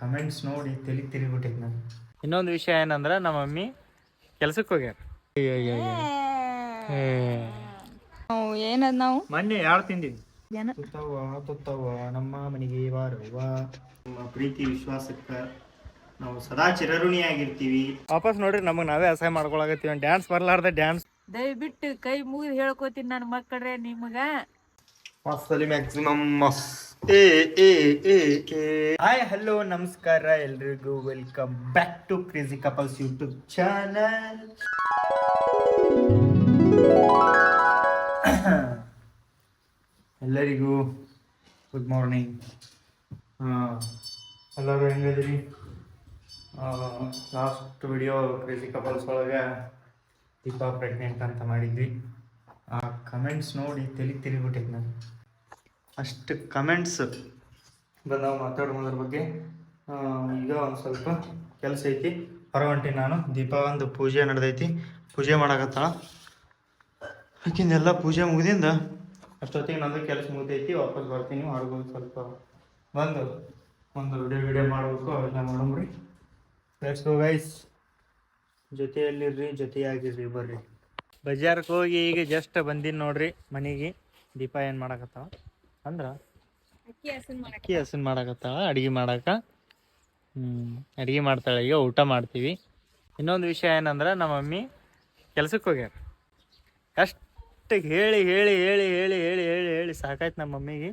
Comments ನೋಡಿ ತಲೆ ತಿರುಗಿಬಿಟ್ಟಿದ್ ನಾನು. ಇನ್ನೊಂದು ವಿಷಯ ಏನಂದ್ರೆ ನಮ್ಮ ಮಮ್ಮಿ ಕೆಲ್ಸಕ್ಕೆ ಹೋಗ್ಯಾರ. ನಾವು ಏನದ್ ನಾವು ಮೊನ್ನೆ ಯಾರು ತಿಂದಿದ್ವಿ ಜನ ತುತ್ತವ್ವ ತುತ್ತವ್ವ ನಮ್ಮ ಮನೆಗೆ ವಾರವ್ವ ನಮ್ಮ ಪ್ರೀತಿ ವಿಶ್ವಾಸಕ್ಕೆ ನಾವು ಸದಾ ಚಿರಋಣಿಯಾಗಿರ್ತೀವಿ ವಾಪಸ್ ನೋಡ್ರಿ ನಮಗೆ ನಾವೇ ಅಸಹ್ಯ ಮಾಡ್ಕೊಳಕತ್ತೀವಿ ಡ್ಯಾನ್ಸ್ ಬರ್ಲಾರ್ದ ಡ್ಯಾನ್ಸ್ ದಯವಿಟ್ಟು ಕೈ ಮುಗಿದು ಹೇಳ್ಕೊತೀನಿ ನನ್ನ ಮಕ್ಕಳ್ರೆ ನಿಮಗ ಮಸ್ತಲ್ಲಿ ಮ್ಯಾಕ್ಸಿಮಮ್ ಏ ಏ ಏ ಏ. ಹಾಯ್ ಹಲೋ ನಮಸ್ಕಾರ ಎಲ್ರಿಗೂ welcome back to crazy couples YouTube channel ಎಲ್ಲರಿಗೂ ಗುಡ್ ಮಾರ್ನಿಂಗ್ ಎಲ್ಲರೂ ಹೆಂಗದಿರಿ ಲಾಸ್ಟ್ ವಿಡಿಯೋ ಕ್ರೇಜಿ ಕಪಲ್ಸ್ ಒಳಗೆ ದೀಪಾ ಪ್ರೆಗ್ನೆಂಟ್ ಅಂತ ಮಾಡಿದ್ವಿ. ಆ ಕಮೆಂಟ್ಸ್ ನೋಡಿ ತಲೆ ತಿರುಗಿಬಿಟ್ಟೈತೆ ನಾನು. ಅಷ್ಟು ಕಮೆಂಟ್ಸ್ ಬಂದಾವ ಮಾತಾಡೋದ್ರ ಬಗ್ಗೆ ಈಗ ಒಂದು ಸ್ವಲ್ಪ ಕೆಲಸ ಐತಿ. ಹೊರ ಹೊಂಟಿ ನಾನು, ದೀಪ ಒಂದು ಪೂಜೆ ನಡೆದೈತಿ. ಪೂಜೆ ಮಾಡಕತ್ತಾಳ ಆಕಿಂದೆಲ್ಲ ಪೂಜೆ ಮುಗಿದಿಂದ ಅಷ್ಟೊತ್ತಿಗೆ ನಂದು ಕೆಲಸ ಮುಗಿದೈತಿ, ವಾಪಸ್ ಬರ್ತೀನಿ. ಹೊರಗೆ ಹೋಗಿ ಸ್ವಲ್ಪ ಬಂದು ಒಂದು ವಿಡಿಯೋ ವಿಡಿಯೋ ಮಾಡಬೇಕು, ಅವೆಲ್ಲ ಮಾಡಮ್ರಿ ಲೆಟ್ಸ್ ಗೋ ಗೈಸ್ ಜೊತೆಯಲ್ಲಿರ್ರಿ, ಜೊತೆಯಾಗಿರ್ರಿ, ಬರ್ರಿ. ಬಜಾರ್ಗೆ ಹೋಗಿ ಈಗ ಜಸ್ಟ್ ಬಂದಿನಿ ನೋಡ್ರಿ ಮನೆಗೆ. ದೀಪ ಏನು ಮಾಡಕತ್ತಾವ? ಅಂದ್ರ ಅಕ್ಕಿ ಹಸಿನ್ ಮಾಡಕತ್ತಾವ, ಅಡಿಗೆ ಮಾಡಾಕ. ಹ್ಮ್, ಅಡಿಗೆ ಮಾಡ್ತಾಳೆ. ಈಗ ಊಟ ಮಾಡ್ತೀವಿ. ಇನ್ನೊಂದು ವಿಷಯ ಏನಂದ್ರೆ ನಮ್ಮ ಮಮ್ಮಿ ಕೆಲ್ಸಕ್ಕೆ ಹೋಗ್ಯಾರ. ಕಷ್ಟ ಹೇಳಿ ಹೇಳಿ ಹೇಳಿ ಹೇಳಿ ಹೇಳಿ ಹೇಳಿ ಹೇಳಿ ಸಾಕಾಯ್ತು ನಮ್ಮ ಮಮ್ಮಿಗೆ.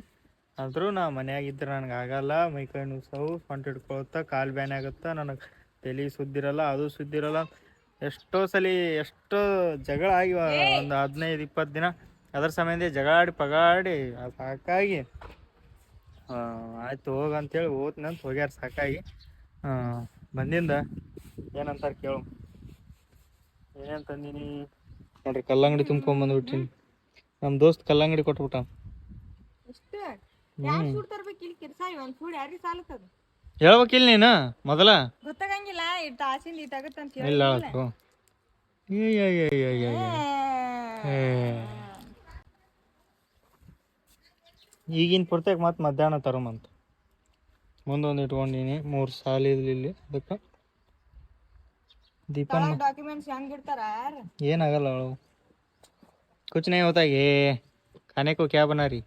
ಆದರೂ ನಾ ಮನ್ಯಾಗ ಇದ್ರೆ ನನಗೆ ಆಗಲ್ಲ. ಮೈ ಕೈ ನುಗ್ಸವು ಸೊಂಟ ಹಿಡ್ಕೊಳ್ತಾ, ಕಾಲು ಬ್ಯಾನ್ ಆಗುತ್ತಾ. ನನಗೆ ತಲೆ ಸುದ್ದಿರಲ್ಲ, ಅದು ಸುದ್ದಿರಲ್ಲ. ಎಷ್ಟೋ ಸಲ ಎಷ್ಟೋ ಜಗಳ ಆಗಿ ಒಂದು ಹದಿನೈದು ಇಪ್ಪತ್ತು ದಿನ. ಅದ್ರ ಸಂಬಂಧ ಜಗಳಾಡಿ ಪಗಾಡಿ ಅದ್ ಸಾಕಾಗಿ. ಆ, ಆಯ್ತು ಹೋಗ ಅಂತ ಹೋಗ್ಯಾರ ಸಾಕಾಗಿ. ಬಂದಿಂದ ಏನಂತಾರೆ ಕೇಳು. ಏನೇನು ತಂದೀನಿ? ನೋಡ್ರಿ ಕಲ್ಲಂಗಡಿ ತುಂಬ್ಕೊಂಡ್ ಬಂದ್ಬಿಟ್ಟಿನಿ. ನಮ್ಮ ದೋಸ್ತ್ ಕಲ್ಲಂಗಡಿ ಕೊಟ್ಬಿಟ್ಟ ಎಷ್ಟು? ಹೇಳ್ಬೇಕಿಲ್ಲ ನೀನ ಮೊದಲ? ಗೊತ್ತಾಗಂಗಿಲ್ಲ ಈಗಿನ ಪೂರ್ತಿಯಾಗಿ ಮತ್ತೆ ಮಧ್ಯಾಹ್ನ ತರೋಮಂತ. ಮುಂದೊಂದು ಇಟ್ಕೊಂಡಿನಿ ಮೂರು ಸಾಲ ಇಲ್ಲಿ ಅದಕ್ಕೆ. ದೀಪನ್ ಏನಾಗಲ್ಲ ಅವಳು. ಕುಚ್ ನೈ ಹೋತಾಗೆ ಖಾನೆಕೋ ಕ್ಯಾ ಬನಾರಿ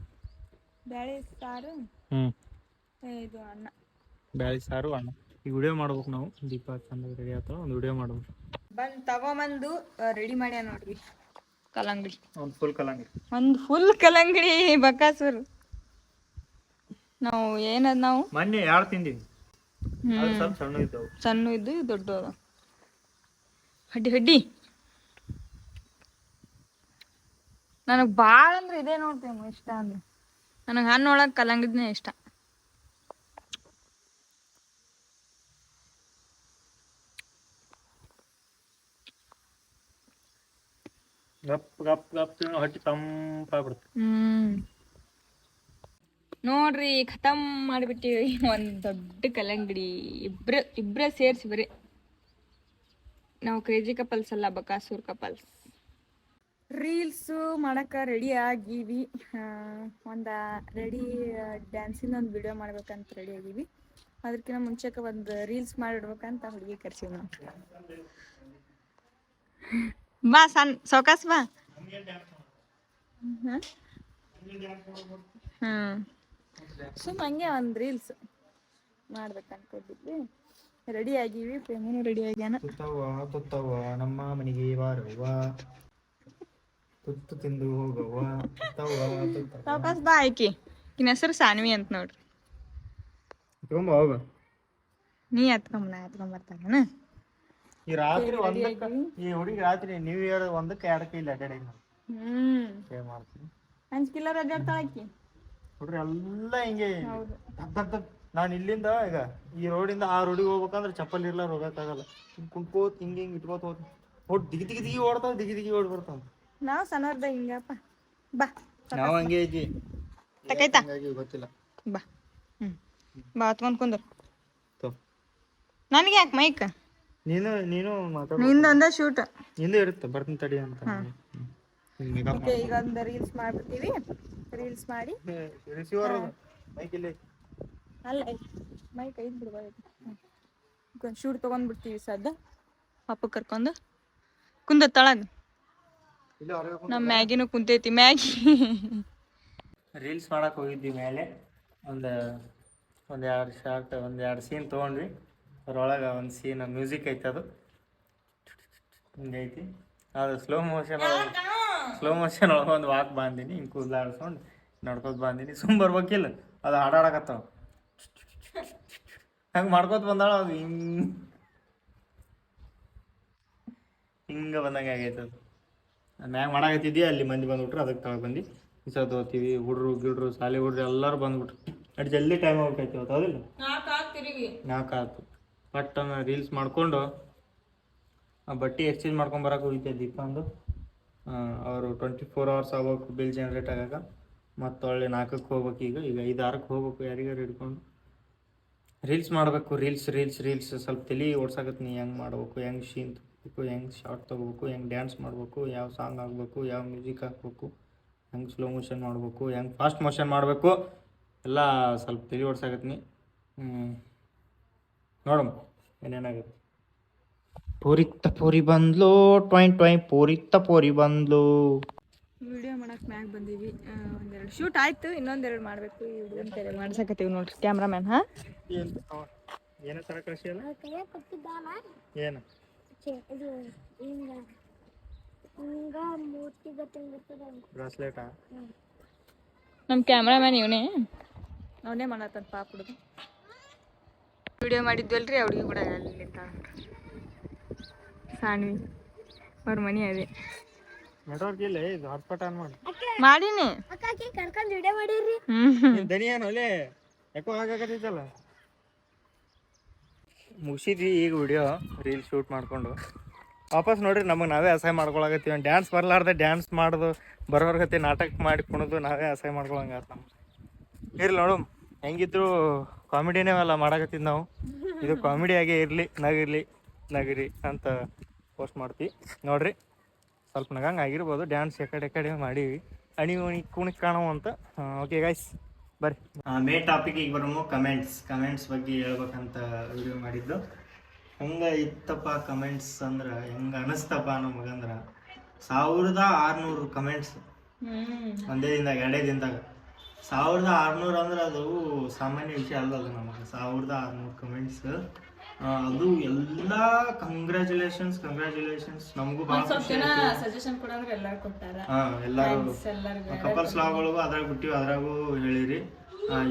ಹ್ಞೂ ಇದು ಅಣ್ಣ ಬ್ಯಾಳಿ ಸಾರು ಅಣ್ಣ ಈಗ ವಿಡಿಯೋ ಮಾಡ್ಬೇಕು ನಾವು. ದೀಪ ಚಂದ ರೆಡಿ ಆತ ಒಂದು ವಿಡಿಯೋ ಮಾಡ್ಬೇಕು. ಬಂದ್ ತಗೊಂಬಂದು ರೆಡಿ ಮಾಡ್ಯ ನೋಡ್ರಿ. ಕಲಂಗಡಿ ಒಂದು ಫುಲ್ ಕಲಂಗಡಿ ಒಂದ್ ಫುಲ್ ಕಲ್ಲಂಗಡಿ ಬಕಾಸುರ್. ನಾವು ಏನದ್ ನಾವು? ಮೊನ್ನೆ ಯಾರು ತಿಂದಿವಿ ಸ್ವಲ್ಪ ಸಣ್ಣ ಇದ್ದವು ಸಣ್ಣ ಇದ್ದು ದೊಡ್ಡ ಹಡ್ಡಿ ಹಡ್ಡಿ. ನನಗೆ ಭಾಳ ಅಂದ್ರೆ ಇದೇ ನೋಡ್ತೇವೆ ಇಷ್ಟ ಅಂದ್ರೆ. ನನಗೆ ಹಣ್ಣು ಒಳಗೆ ಕಲ್ಲಂಗಡಿನೇ ಇಷ್ಟ. ಗಪ್ ಗಪ್ ಗಪ್ ತಿನ್ನೋ ಹೊಟ್ಟೆ ತಂಪಾಗ್ಬಿಡುತ್ತೆ ಹ್ಮ್. ನೋಡ್ರಿ ಖತಮ್ ಮಾಡಿಬಿಟ್ಟಿವಿ. ಒಂದ್ ದೊಡ್ಡ ಕಲ್ಲಂಗಡಿ. ಇಬ್ರ ಇಬ್ರ ಸೇರ್ಸಿ ಬರೀ. ನಾವು ಕ್ರೇಜಿ ಕಪಲ್ಸ್ ಅಲ್ಲ ಬಕಾಸೂರ್ ಕಪಲ್ಸ್ ರೀಲ್ಸು ಮಾಡಕ್ಕೆ ರೆಡಿ ಆಗೀವಿ. ಒಂದು ರೆಡಿ ಡ್ಯಾನ್ಸಿನ ಒಂದು ವಿಡಿಯೋ ಮಾಡ್ಬೇಕಂತ ರೆಡಿ ಆಗೀವಿ. ಅದಕ್ಕಿಂತ ಮುಂಚೆಕ ಒಂದು ರೀಲ್ಸ್ ಮಾಡಿಡ್ಬೇಕಂತ ಹುಡುಗಿ ಕರ್ಸೀವಿ ನಾವು. ಬಾ ಸಣ್ಣ ಸೌಕಾಸ್ ಬಾ ಹ್ಮ್ ಸುಮ್ಮ ಹಂಗೆ ಒಂದು ರೀಲ್ಸ್ ಮಾಡ್ಬೇಕು ಅನ್ಕೊಂಡಿದ್ವಿ. ರೆಡಿ ಆಗಿವಿ ಪ್ರೇಮನು ರೆಡಿ ಆಗ್ಯಾನ. ತುತ್ತವ್ವ ತುತ್ತವ್ವ ನಮ್ಮ ಮನೆಗೆ ಬಾರವ್ವ. ತುತ್ತು ತಿಂದು ಹೋಗವ್ವ. ತುತ್ತವ್ವ ತುತ್ತವ್ವ. ಸೌಕಾಸ್ ಬಾ ಆಯ್ಕಿ ಇನ್ನ ಹೆಸರು ಸಾನ್ವಿ ಅಂತ ನೋಡ್ರಿ. ಹೋಗ. ನೀ ಎತ್ಕೊಂಬ ನಾ ಎತ್ಕೊಂಬರ್ತಾನ ಈ ರಾತ್ರಿ ಒಂದಕ್ಕ ಈ ಹುಡುಗಿ ರಾತ್ರಿ ನ್ಯೂ ಇಯರ್ ಒಂದಕ್ಕೆ ಎರಡಕ್ಕೆ ಇಲ್ಲ ಅಡ್ಡಾಡಿ ಹ್ಮ್. ಏನ್ ಮಾಡ್ತೀನಿ. ಹಂಚ್ಕಿಲ್ಲರ್ ಅಡ್ಡಾಡ್ತಾಳ ಆಕಿ. ಹುಡ್ರಿ ಎಲ್ಲ ಹಿಂಗೆ ಹೌದು. ನಾನು ಇಲ್ಲಿಂದ ಈಗ ಈ ರೋಡಿಂದ ಆ ರೋಡಿಗೆ ಹೋಗ್ಬೇಕಂದ್ರೆ ಚಪ್ಪಲ್ ಇರಲ್ಲ ಹೋಗಕ್ಕಾಗಲ್ಲ ಹಿಂಗ್ ಕುಂತ್ಕೋತ್ ಹಿಂಗೆ ಹಿಂಗೆ ಇಟ್ಕೋತ ಹೋದ್ ಹೋಗ್ ದಿಗಿ ದಿಗಿ ದಿಗಿ ಓಡ್ತಾವ ದಿಗಿ ದಿಗಿ ಓಡ್ ಬರ್ತಾವ. ನಾವು ಸನರ್ದ ಹಿಂಗಪ್ಪ. ಬಾ. ನಾವು ಹಂಗೆ ಇದ್ವಿ. ತಕೈತಾ ಗೊತ್ತಿಲ್ಲ. ಬಾ. ಹ್ಮ್. ಬಾ ಕುಂದ್ರ. ತೊ. ನನಗೆ ಯಾಕೆ ಮೈಕ್ ನೀನು ನೀನು ಮಾತಾಡ ನಿಂದ ಒಂದ ಶೂಟ್ ನಿಂದು ಇರುತ್ತೆ ಬರ್ತೀನಿ ತಡಿ ಅಂತ ಮೇಕಪ್ ಓಕೆ ಈಗ ಒಂದು ರೀಲ್ಸ್ ಮಾಡ್ಬಿಡ್ತೀವಿ. ರೀಲ್ಸ್ ಮಾಡಿ. ರಿಸೀವರ್ ಮೈಕ್ ಇಲ್ಲಿ. ಅಲ್ಲ ಮೈ ಕೈ ಬಿಡ್ಬಾರ್ದು ಶೂಟ್ ತೊಗೊಂಡ್ಬಿಡ್ತೀವಿ ಸದ್ದ. ಪಾಪ ಕರ್ಕೊಂಡು. ಕುಂದ ತಳಗ. ನಮ್ಮ ಮ್ಯಾಗಿನೂ ಕುಂತೈತಿ ಮ್ಯಾಗಿ. ರೀಲ್ಸ್ ಮಾಡಕ್ಕೆ ಹೋಗಿದ್ವಿ ಮೇಲೆ. ಒಂದು ಒಂದು ಎರಡು ಶಾರ್ಟ್ ಒಂದು ಎರಡು ಸೀನ್ ತೊಗೊಂಡ್ವಿ. ಅದ್ರೊಳಗೆ ಒಂದು ಸೀನ್ ಮ್ಯೂಸಿಕ್ ಐತೆ ಅದು. ಹಿಂಗೈತಿ ಅದು ಸ್ಲೋ ಮೋಷನ್ ಸ್ಲೋ ಮೋಷನ್ ಒಳಗೆ ಒಂದು ವಾಕ್ ಬಂದೀನಿ ಹಿಂಗೆ ಕೂದಲಾಡ್ಸ್ಕೊಂಡು ನಡ್ಕೋತ ಬಂದೀನಿ. ಸುಮ್ ಬರ್ಬೇಕಿಲ್ಲ ಅದು ಹಾಡಾಡಕತ್ತಾವ. ಹಂಗೆ ಮಾಡ್ಕೋತ ಬಂದಾಳ ಅದು ಹಿಂಗೆ ಹಿಂಗೆ ಬಂದಂಗೆ ಆಗೈತೆ ಅದು. ಮ್ಯಾಗ ಮಾಡಾಕತ್ತಿದ್ದೆ ಅಲ್ಲಿ ಮಂದಿ ಬಂದ್ಬಿಟ್ರು ಅದಕ್ಕೆ ತಗೊಂಡು ಬಂದು. ಇಸ ತಗೋತೀವಿ ಹುಡ್ರು ಗಿಡ್ರು ಶಾಲೆ ಹುಡ್ರು ಎಲ್ಲರೂ ಬಂದ್ಬಿಟ್ರು. ಅಟ್ ಜಲ್ದಿ ಟೈಮ್ ಹೋಗ್ತೈತಿ ಅವತ್ತು ಹೌದಿಲ್ಲ? ನಾಲ್ಕು ಆಯ್ತು ಬಟ್ ರೀಲ್ಸ್ ಮಾಡಿಕೊಂಡು, ಆ ಬಟ್ಟೆ ಎಕ್ಸ್ಚೇಂಜ್ ಮಾಡ್ಕೊಂಡು ಬರೋಕೆ ಹೋಗಿದ್ದೆ ದೀಪ ಅಂದು. ಅವರು ಟ್ವೆಂಟಿ ಫೋರ್ ಅವರ್ಸ್ ಆಗ್ಬೇಕು ಬಿಲ್ ಜನ್ರೇಟ್ ಆಗಾಗ ಮತ್ತು ಒಳ್ಳೆ ನಾಲ್ಕಕ್ಕೆ ಹೋಗ್ಬೇಕು ಈಗ. ಈಗ ಐದು ಆರಕ್ಕೆ ಹೋಗ್ಬೇಕು ಯಾರಿಗಾರು ಹಿಡ್ಕೊಂಡು. ರೀಲ್ಸ್ ಮಾಡಬೇಕು ರೀಲ್ಸ್ ರೀಲ್ಸ್ ರೀಲ್ಸ್ ಸ್ವಲ್ಪ ತಲೆ ಓಡ್ಸಾಕತ್ತೀನಿ ನೀ ಹೆಂಗೆ ಮಾಡ್ಬೇಕು, ಹೆಂಗೆ ಶೀನ್ ತೊಗೋಬೇಕು, ಹೆಂಗೆ ಶಾರ್ಟ್ ತೊಗೋಬೇಕು, ಹೆಂಗೆ ಡ್ಯಾನ್ಸ್ ಮಾಡಬೇಕು, ಯಾವ ಸಾಂಗ್ ಹಾಕ್ಬೇಕು, ಯಾವ ಮ್ಯೂಸಿಕ್ ಹಾಕ್ಬೇಕು, ಹೆಂಗೆ ಸ್ಲೋ ಮೋಷನ್ ಮಾಡಬೇಕು, ಹೆಂಗೆ ಫಾಸ್ಟ್ ಮೋಷನ್ ಮಾಡಬೇಕು, ಎಲ್ಲ ಸ್ವಲ್ಪ ತಲೆ ಓಡ್ಸಾಕತ್ತೀನಿ ಹ್ಞೂ ನೋಡಮ್ ಏನೇನಾಗುತ್ತೆ? ಪೋರಿತ್ತ ಪೂರಿ ಬಂದ್ಲು ಟ್ವಾಯ್ ಟ್ವಾಯ್ ಪೂರಿತ್ತ ಪೂರಿ ಬಂದ್ಲು. ವಿಡಿಯೋ ಮಾಡಕ್ಕೆ ಮ್ಯಾಗ ಬಂದೀವಿ. ಒಂದೆರಡು ಶೂಟ್ ಆಯ್ತು ಇನ್ನೊಂದೆರಡು ಮಾಡಬೇಕು. ಈ ಹುಡುಗನ ಮಾಡ್ಸಾಕತ್ತೀವಿ ಮಾಡ್ಸಕತ್ತೀವಿ ನೋಡ್ರಿ ಕ್ಯಾಮ್ರಾಮ್ಯಾನ್ ಹಾ? ಏನ ತರ ಕಳಿಸಿ ಅಲ್ಲ? ಏನು? ಬ್ರಾಸ್ಲೆಟಾ? ನಮ್ಮ ಕ್ಯಾಮ್ರಾಮ್ಯಾನ್ ಇವನೇ. ಅವನೇ ಮಾಡತ್ತ ಪಾಪ ಹುಡುಗ. ವಿಡಿಯೋ ಮಾಡಿದ್ವಲ್ರಿ ಅವ್ರಿಗೆ ಕೂಡ ಅಲ್ಲಿ ಸಾನ್ವಿ ಅವ್ರ ಮನೆ ಅದೇ. ನೆಟ್ವರ್ಕ್ ಇಲ್ಲ ಇದು ಹಾಟ್ಸ್ಪಾಟ್ ಆನ್ ಮಾಡಿ. ಮಾಡೀನಿ. ವಿಡಿಯೋ ಮಾಡಿರಿ. ದನಿ ಏನು ಒಲೆ ಯಾಕೋ ಹಾಗಾಕತ್ತೈತಲ್ಲ ಮುಗಿಸಿದ್ವಿ ಈಗ ವಿಡಿಯೋ ರೀಲ್ ಶೂಟ್ ಮಾಡ್ಕೊಂಡು. ವಾಪಸ್ ನೋಡ್ರಿ ನಮಗೆ ನಾವೇ ಅಸಹಾಯ ಮಾಡ್ಕೊಳಕತ್ತೀವಿ. ಡ್ಯಾನ್ಸ್ ಬರ್ಲಾರ್ದೆ ಡ್ಯಾನ್ಸ್ ಮಾಡೋದು ಬರೋರ್ಗತಿ ನಾಟಕ ಮಾಡಿ ಕುಣಿದು ನಾವೇ ಅಸಹ್ಯ ಮಾಡ್ಕೊಳಂಗಾರ ನಮ್ಗೆ ಇರ್ಲಿ ನೋಡು. ಹೆಂಗಿದ್ರು ಕಾಮಿಡಿನೇ ಅಲ್ಲ ಮಾಡಾಕತ್ತಿದ್ ನಾವು. ಇದು ಕಾಮಿಡಿಯಾಗೇ ಇರಲಿ ನಗಿರ್ಲಿ ನಗಿರಿ ಅಂತ ಪೋಸ್ಟ್ ಮಾಡ್ತೀವಿ. ನೋಡ್ರಿ ಸ್ವಲ್ಪ ನಗಂಗೆ ಆಗಿರ್ಬೋದು. ಡ್ಯಾನ್ಸ್ ಎಕಡೆ ಕಡೆ ಮಾಡೀವಿ. ಅಣಿ ಉಣಿ ಕುಣಿಕ್ ಕಾಣೋ ಅಂತ. ಓಕೆ ಗಾಯ್ಸ್ ಬರ್ರಿ. ಮೇನ್ ಈಗ ಬರೋಮು ಕಮೆಂಟ್ಸ್ ಕಮೆಂಟ್ಸ್ ಬಗ್ಗೆ ಹೇಳ್ಬೇಕಂತ ವಿಡಿಯೋ ಮಾಡಿದ್ದು. ಹೆಂಗೆ ಇತ್ತಪ್ಪ ಕಮೆಂಟ್ಸ್ ಅಂದ್ರೆ ಹೆಂಗೆ ಅನಿಸ್ತಪ್ಪ ನಮಗಂದ್ರೆ ಸಾವಿರದ ಆರ್ನೂರು ಕಮೆಂಟ್ಸ್ ಒಂದೇ ದಿನದಾಗ ಎರಡೇ ದಿನದಾಗ. ಸಾವಿರದ ಆರುನೂರು ಅಂದ್ರೆ ಅದು ಸಾಮಾನ್ಯ ವಿಷಯ ಅಲ್ಲ ಅದು ನಮಗೆ. ಸಾವಿರದ ಆರುನೂರು ಕಮೆಂಟ್ಸ್ ಅದು ಎಲ್ಲ ಕಂಗ್ರ್ಯಾಚುಲೇಷನ್ಸ್ ಕಂಗ್ರ್ಯಾಚುಲೇಷನ್ಸ್ ನಮಗೂ ಭಾಳ ಖುಷಿ ಸಜೆಷನ್ ಎಲ್ಲರೂ ಕೊಟ್ಟಾರ ಹಾ ಎಲ್ಲರೂ. ಲಾಗ್ಗಳಿಗೂ ಅದ್ರಾಗ ಬಿಟ್ಟಿವಿ ಅದ್ರಾಗೂ ಹೇಳಿರಿ.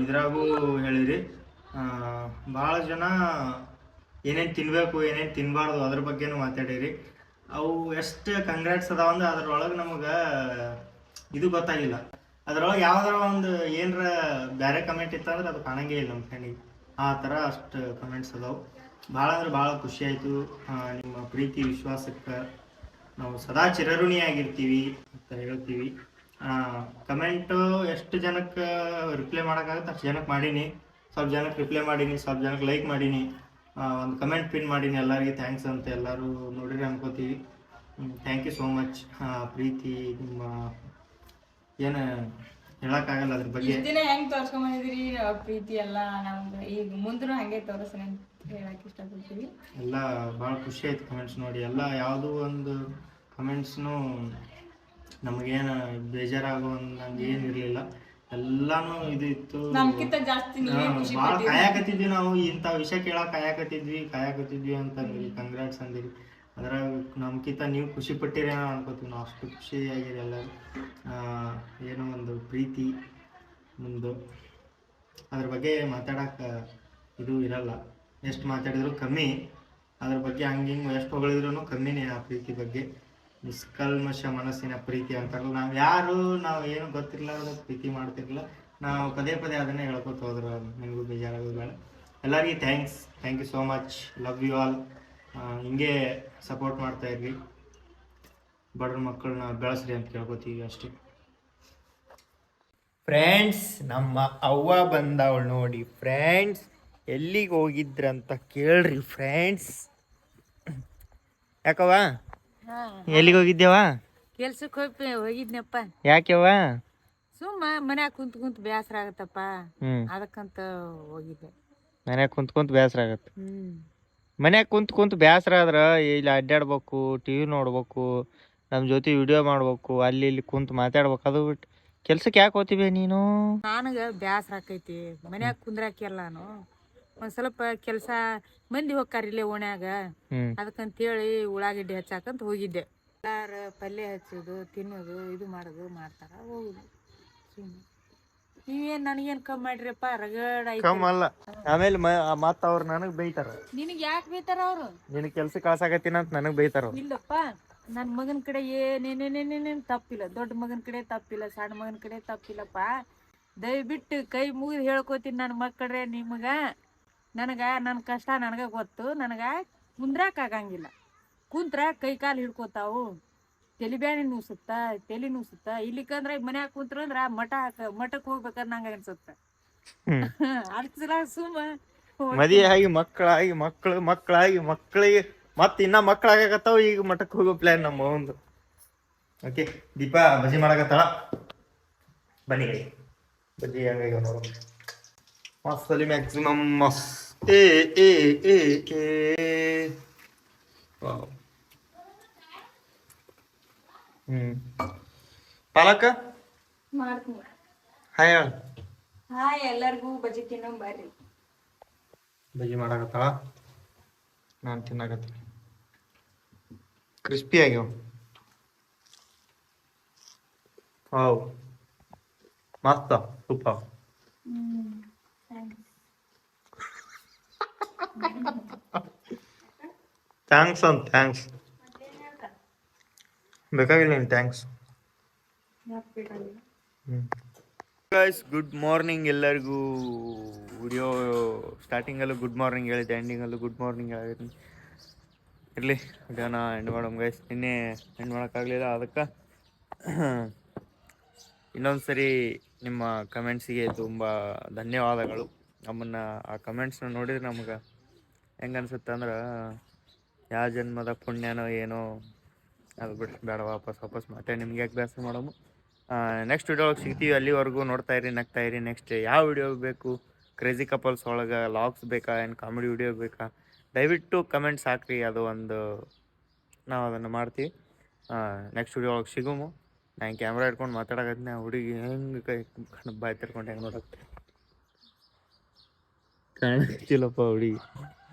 ಇದ್ರಾಗೂ ಹೇಳಿರಿ. ಭಾಳ ಜನ ಏನೇನು ತಿನ್ಬೇಕು ಏನೇನು ತಿನ್ಬಾರ್ದು ಅದ್ರ ಬಗ್ಗೆನು ಮಾತಾಡಿರಿ. ಅವು ಎಷ್ಟು ಕಂಗ್ರಾಟ್ಸ್ ಅದಾವ ಅಂದ್ರೆ ಅದ್ರೊಳಗೆ ನಮಗೆ ಇದು ಗೊತ್ತಾಗಿಲ್ಲ. ಅದ್ರೊಳಗೆ ಯಾವ್ದಾರ ಒಂದು ಏನರ ಬೇರೆ ಕಮೆಂಟ್ ಇತ್ತಂದ್ರೆ ಅದು ಕಾಣಂಗೇ ಇಲ್ಲ ನಮ್ಮ ಫ್ರೆಂಡಿಗೆ ಆ ಥರ ಅಷ್ಟು ಕಮೆಂಟ್ಸ್ ಅದಾವು. ಭಾಳ ಅಂದ್ರೆ ಭಾಳ ಖುಷಿ ಆಯಿತು. ನಿಮ್ಮ ಪ್ರೀತಿ, ವಿಶ್ವಾಸಕ್ಕೆ ನಾವು ಸದಾ ಚಿರಋಣಿಯಾಗಿರ್ತೀವಿ ಅಂತ ಹೇಳ್ತೀವಿ. ಕಮೆಂಟು ಎಷ್ಟು ಜನಕ್ಕೆ ರಿಪ್ಲೈ ಮಾಡೋಕ್ಕಾಗುತ್ತೆ ಅಷ್ಟು ಜನಕ್ಕೆ ಮಾಡೀನಿ. ಸ್ವಲ್ಪ ಜನಕ್ಕೆ ರಿಪ್ಲೈ ಮಾಡೀನಿ, ಸ್ವಲ್ಪ ಜನಕ್ಕೆ ಲೈಕ್ ಮಾಡೀನಿ. ಒಂದು ಕಮೆಂಟ್ ಪಿನ್ ಮಾಡೀನಿ ಎಲ್ಲರಿಗೆ. ಥ್ಯಾಂಕ್ಸ್ ಅಂತ ಎಲ್ಲರೂ ನೋಡಿರಿ ಅನ್ಕೋತೀವಿ. ಥ್ಯಾಂಕ್ ಯು ಸೋ ಮಚ್ ಪ್ರೀತಿ ನಿಮ್ಮ ಏನು ಹೇಳಕ್ಕಾಗಲ್ಲ ಅದ್ರ ಬಗ್ಗೆ? ದಿನ ಹೆಂಗ್ ತೋರ್ಸ್ಕೊಂಬಂದಿದ್ರಿ ಪ್ರೀತಿ ಎಲ್ಲ ನಮ್ಗೆ ಈಗ ಮುಂದೂ ಹಂಗೆ ತೋರಿಸ್ರಿ ಅಂತ ಹೇಳಕ್ ಇಷ್ಟಪಡ್ತೀವಿ. ಎಲ್ಲ ಭಾಳ ಖುಷಿ ಆಯ್ತು ಕಮೆಂಟ್ಸ್ ನೋಡಿ. ಎಲ್ಲ ಯಾವುದೋ ಒಂದು ಕಮೆಂಟ್ಸ್ನು ನಮಗೇನು ಬೇಜಾರಾಗೋ ನಂಗೆ ಏನು ಇರಲಿಲ್ಲ. ಎಲ್ಲಾನು ಇದು ಇತ್ತು. ನಮ್ಕಿಂತ ಜಾಸ್ತಿ ನೀವೇ ಖುಷಿ ಭಾಳ ಕಾಯಕತ್ತಿದ್ವಿ ನಾವು. ಇಂಥ ವಿಷಯ ಕೇಳಕ್ ಕಾಯಕತ್ತಿದ್ವಿ ಕಾಯಕತ್ತಿದ್ವಿ ಅಂತ ಅಂದ್ರಿ. ಕಂಗ್ರಾಟ್ಸ್ ಅಂದಿರಿ. ಅದ್ರಾಗ ನಮ್ಕಿಂತ ನೀವು ಖುಷಿ ಪಟ್ಟಿರೇನೋ ಅನ್ಕೋತೀವಿ. ನಾವು ಅಷ್ಟು ಖುಷಿಯಾಗಿರಿ ಎಲ್ಲರೂ. ಏನೋ ಒಂದು ಪ್ರೀತಿ ಮುಂದು ಅದ್ರ ಬಗ್ಗೆ ಮಾತಾಡಕ್ಕೆ ಇದು ಇರಲ್ಲ. ಎಷ್ಟು ಮಾತಾಡಿದ್ರು ಕಮ್ಮಿ. ಅದ್ರ ಬಗ್ಗೆ ಹಂಗೆ ಹಿಂಗೆ ಎಷ್ಟು ಹೊಗಳಿದ್ರು ಕಮ್ಮಿನೇ ಆ ಪ್ರೀತಿ ಬಗ್ಗೆ. ನಿಷ್ಕಲ್ಮಶ ಮನಸ್ಸಿನ ಪ್ರೀತಿ ಅಂತಾರಲ್ಲ. ನಾವು ಯಾರು, ನಾವು ಏನು ಗೊತ್ತಿರ್ಲಾರ್ದ ಪ್ರೀತಿ ಮಾಡ್ತಿರಲಿಲ್ಲ. ನಾವು ಪದೇ ಪದೇ ಅದನ್ನೇ ಹೇಳ್ಕೊತ ಹೋದ್ರು. ನಿಮಗೂ ಬೇಜಾರಾಗೋದು ಬೇಡ. ಎಲ್ಲರಿಗೂ thanks thank you so much love you all ಹಿಂಗೆ ಸಪೋರ್ಟ್ ಮಾಡ್ತಾ ಇರ್ರಿ ಬಡ್ರ ಮಕ್ಕಳನ್ನ ಬೆಳೆಸ್ರಿ ಅಂತ ಕೇಳ್ಕೊತೀವಿ ಅಷ್ಟೇ. ಫ್ರೆಂಡ್ಸ್ ನಮ್ಮ ಅವ್ವ ಬಂದವಳು ನೋಡಿ ಫ್ರೆಂಡ್ಸ್ ಎಲ್ಲಿಗೆ ಹೋಗಿದ್ರಂತ ಕೇಳ್ರಿ ಫ್ರೆಂಡ್ಸ್ ಯಾಕವ್ವ? ಎಲ್ಲಿಗೆ ಹೋಗಿದ್ದೇವ ಕೆಲ್ಸಕ್ಕೆ ಹೋಗಿ ಹೋಗಿದ್ನಪ್ಪ. ಯಾಕೆವ್ವ? ಸುಮ್ಮ ಮನ್ಯಾಗ ಕುಂತ್ ಕುಂತ್ ಬೇಸರ ಆಗತ್ತಪ್ಪ. ಹ್ಮ್. ಅದಕ್ಕಂತ ಹೋಗಿದ್ದೆ. ಮನ್ಯಾಗ ಕುಂತ್ ಕುಂತ ಬೇಸರ ಆಗತ್ತೆ. ಮನ್ಯಾಗ ಕುಂತ್ ಕುಂತ್ ಬೇಸರ ಆದ್ರ ಇಲ್ಲಿ ಅಡ್ಡಾಡ್ಬೇಕು ಟಿವಿ ನೋಡ್ಬೇಕು ನಮ್ಮ ಜೊತೆ ವಿಡಿಯೋ ಮಾಡ್ಬೇಕು ಅಲ್ಲಿ ಇಲ್ಲಿ ಕುಂತ್ ಮಾತಾಡ್ಬೇಕು. ಅದು ಬಿಟ್ಟು ಕೆಲ್ಸಕ್ಕೆ ಯಾಕೆ ಹೋಗ್ತೀವಿ ನೀನು? ನನಗ ಬ್ಯಾಸರ ಆಕೈತಿ. ಮನ್ಯಾಗ ಕುಂದ್ರಾಕಿಲ್ಲ ನಾನು. ಒಂದ್ ಸ್ವಲ್ಪ ಕೆಲಸ ಮಂದಿ ಹೋಗ್ತಾರ ಇಲ್ಲೇ ಓಣ್ಯಾಗ. ಹ್ಮ್. ಅದಕ್ಕಂತೇಳಿ ಉಳ್ಳಾಗಡ್ಡಿ ಹಚ್ಚಾಕಂತ ಹೋಗಿದ್ದೆ. ಎಲ್ಲಾರ ಪಲ್ಯ ಹಚ್ಚೋದು ತಿನ್ನೋದು ಇದು ಮಾಡೋದು ಮಾಡ್ತಾರ ಹೋಗುದು. ನೀವೇನ್ ನನಗೇನ್ ಕಮ್ಮಿ ಮಾಡ್ರಿಪ್ಪ ರಗಡ ಕಮ್ ಅಲ್ಲ. ಆಮೇಲೆ ಮತ್ತ ಅವ್ರು ನನಗ್ ಬೈತಾರ. ನಿನಗ್ ಯಾಕೆ ಬೈತಾರ ಅವ್ರು? ನಿನ್ ಕೆಲ್ಸ ಕಳ್ಸಾಕತ್ತೀನಿ ಅಂತ ನನಗ್ ಬೈತಾರ ಅವ್ರು. ಇಲ್ಲಪ್ಪ ನನ್ನ ಮಗನ ಕಡೆ ಏನೇನೇನೇನೇನೇನು ತಪ್ಪಿಲ್ಲ. ದೊಡ್ಡ ಮಗನ ಕಡೆ ತಪ್ಪಿಲ್ಲ ಸಣ್ಣ ಮಗನ ಕಡೆ ತಪ್ಪಿಲ್ಲಪ್ಪ. ದಯವಿಟ್ಟು ಕೈ ಮುಗಿದು ಹೇಳ್ಕೊತೀನಿ ನನ್ನ ಮಕ್ಕಳೇ ನಿಮಗ. ನನಗ ನನ್ನ ಕಷ್ಟ ನನಗ ಗೊತ್ತು. ನನಗ ಕುಂದ್ರಾಕ್ ಆಗಂಗಿಲ್ಲ. ಕುಂತ್ರ ಕೈ ಕಾಲು ಹಿಡ್ಕೋತಾವು. ತಲೆ ನೂಸುತ್ತ ತಲೆ ನುಸುತ್ತ ಇಲ್ಲಿಕಂದ್ರ ಮನ್ಯಾಗ ಕುಂತ್ರ ಅಂದ್ರ ಮಠ ಹಾಕ ಮಠಕ್ ಹೋಗ್ಬೇಕಂದ್ ನಂಗ ಅನ್ಸುತ್ತ. ಸುಮ್ಮ ಮದುವೆ ಆಗಿ ಮಕ್ಕಳಾಗಿ ಮಕ್ಕಳು ಮಕ್ಕಳಾಗಿ ಮಕ್ಕಳಿಗೆ ಮತ್ತೆ ಇನ್ನ ಮಕ್ಕಳಾಗತ್ತಾವ ಈಗ ಮಠಕ್ ಹೋಗೋ ಪ್ಲಾನ್ ನಮ್ಮ ಒಂದು. ಓಕೆ ದೀಪಾ ಬಜ್ಜಿ ಮಾಡಾಕತ್ತಾಳ. ಬನ್ನಿ ಬಜಿ ಬಜ್ಜಿ ಹಂಗಾಗಿ ಮಸ್ತ್ ಮ್ಯಾಕ್ಸಿಮಮ್ ಮಸ್ತ್. ಏ ಏ ಏ ಏ. ವಾವ್. ಹ್ಮ್. ಪಾಲಕ? ಮಾಡ್ತೀನಿ ಹಾಯ್ ಹೇಳ. ಹಾಯ್ ಎಲ್ಲರಿಗೂ ಬಜ್ಜಿ ತಿನ್ನೋ ಬರ್ರಿ. ಬಜಿ ಮಾಡಾಕತ್ತಾಳ? ನಾನು ತಿನ್ನಾಕತ್ತೀನಿ. ಕ್ರಿಸ್ಪಿ ಆಗ್ಯಾವ. ಹೌ ಮಸ್ತ ತುಪ್ಪ ಥ್ಯಾಂಕ್ಸ್ ಅಂತ ಥ್ಯಾಂಕ್ಸ್ ಬೇಕಾಗಿಲ್ಲ ನೀನು ಥ್ಯಾಂಕ್ಸ್ ಗುಡ್ ಮಾರ್ನಿಂಗ್ ಎಲ್ಲರಿಗೂ. ವಿಡಿಯೋ ಸ್ಟಾರ್ಟಿಂಗಲ್ಲೂ ಗುಡ್ ಮಾರ್ನಿಂಗ್ ಹೇಳಿದ್ದೆ ಎಂಡಿಂಗಲ್ಲೂ ಗುಡ್ ಮಾರ್ನಿಂಗ್ ಹೇಳಿದ್ದೀನಿ ಇರಲಿ ವಿಡಿಯೋನ ಎಂಡ್ ಮಾಡೋಮ್ ಗೈಸ್ ನಿನ್ನೆ ಎಂಡ್ ಮಾಡೋಕ್ಕಾಗಲಿಲ್ಲ, ಅದಕ್ಕೆ ಇನ್ನೊಂದು ಸರಿ ನಿಮ್ಮ ಕಮೆಂಟ್ಸಿಗೆ ತುಂಬ ಧನ್ಯವಾದಗಳು. ನಮ್ಮನ್ನು, ಆ ಕಮೆಂಟ್ಸ್ನ ನೋಡಿದ್ರೆ ನಮ್ಗೆ ಹೆಂಗೆ ಅನ್ಸುತ್ತೆ ಅಂದ್ರೆ ಯಾವ ಜನ್ಮದ ಪುಣ್ಯನೋ ಏನೋ ಅದು ಬಿಡಿ ಬೇಡ ವಾಪಸ್ ವಾಪಸ್ ಮತ್ತೆ ನಿಮ್ಗೆ ಯಾಕೆ ಬೇಸರ ಮಾಡೋಮು ನೆಕ್ಸ್ಟ್ ವಿಡಿಯೋ ಒಳಗೆ ಸಿಗ್ತೀವಿ ಅಲ್ಲಿವರೆಗೂ ನೋಡ್ತಾ ಇರಿ ನಗ್ತಾ ಇರಿ. ನೆಕ್ಸ್ಟ್ ಯಾವ ವಿಡಿಯೋ ಬೇಕು? ಕ್ರೇಜಿ ಕಪಲ್ಸ್ ಒಳಗೆ ಲಾಗ್ಸ್ ಬೇಕಾ ಏನು ಕಾಮಿಡಿ ವಿಡಿಯೋ ಬೇಕಾ? ದಯವಿಟ್ಟು ಕಮೆಂಟ್ಸ್ ಹಾಕ್ರಿ ಅದು ಒಂದು ನಾವು ಅದನ್ನು ಮಾಡ್ತೀವಿ. ನೆಕ್ಸ್ಟ್ ವಿಡಿಯೋ ಒಳಗೆ ಸಿಗುಮು ನಾನು ಕ್ಯಾಮ್ರಾ ಇಟ್ಕೊಂಡು ಮಾತಾಡಕತ್ತಿನ ಹುಡುಗಿ ಹೆಂಗೆ ಕೈ ಕಣ್ಣು ಬಾಯ್ ತಿರ್ಕೊಂಡು ಹೆಂಗೆ ನೋಡತ್ತೆ ಕಾಣಿಸ್ತಿಲ್ಲಪ್ಪ ಹುಡುಗಿ.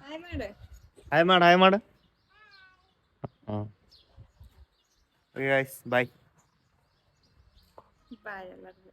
ಹಾಯ್ ಮಾಡ. ಹಾಯ್ ಮಾಡು ಹಾಯ್ ಮಾಡು. ಹಾಂ. ಓಕೆ ಗಾಯ್ಸ್ ಬಾಯ್ ಬಾಯ್ ಎಲ್ಲರಿಗೂ